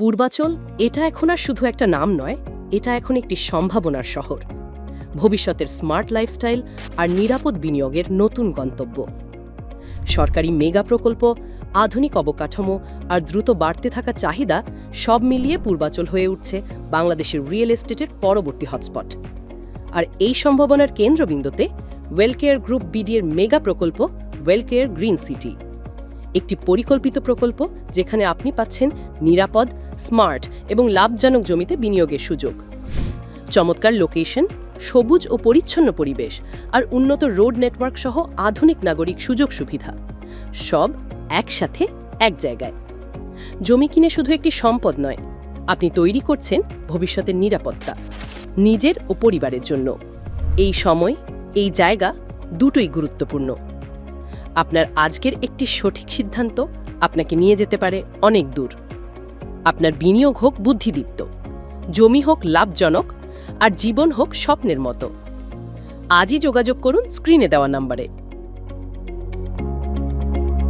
পূর্বাচল, এটা এখন আর শুধু একটা নাম নয়, এটা এখন একটি সম্ভাবনার শহর। ভবিষ্যতের স্মার্ট লাইফস্টাইল আর নিরাপদ বিনিয়োগের নতুন গন্তব্য। সরকারি মেগা প্রকল্প, আধুনিক অবকাঠামো আর দ্রুত বাড়তে থাকা চাহিদা সব মিলিয়ে পূর্বাচল হয়ে উঠছে বাংলাদেশের রিয়েল এস্টেটের পরবর্তী হটস্পট। আর এই সম্ভাবনার কেন্দ্রবিন্দুতে ওয়েলকেয়ার গ্রুপ বিডিএর মেগা প্রকল্প, ওয়েলকেয়ার গ্রিন সিটি। একটি পরিকল্পিত প্রকল্প যেখানে আপনি পাচ্ছেন নিরাপদ, স্মার্ট এবং লাভজনক জমিতে বিনিয়োগের সুযোগ। চমৎকার লোকেশন সবুজ ও পরিচ্ছন্ন পরিবেশ আর উন্নত রোড নেটওয়ার্ক সহ আধুনিক নাগরিক সুযোগ সুবিধা। সব একসাথে এক জায়গায়। জমি কিনে শুধু একটি সম্পদ নয়, আপনি তৈরি করছেন ভবিষ্যতের নিরাপত্তা, নিজের ও পরিবারের জন্য। এই সময়, এই জায়গা দুটোই গুরুত্বপূর্ণ। আপনার আজকের একটি সঠিক সিদ্ধান্ত আপনাকে নিয়ে যেতে পারে অনেক দূর। আপনার বিনিয়োগ হোক বুদ্ধিদীপ্ত, জমি হোক লাভজনক, আর জীবন হোক স্বপ্নের মতো। আজই যোগাযোগ করুন স্ক্রিনে দেওয়া নাম্বারে।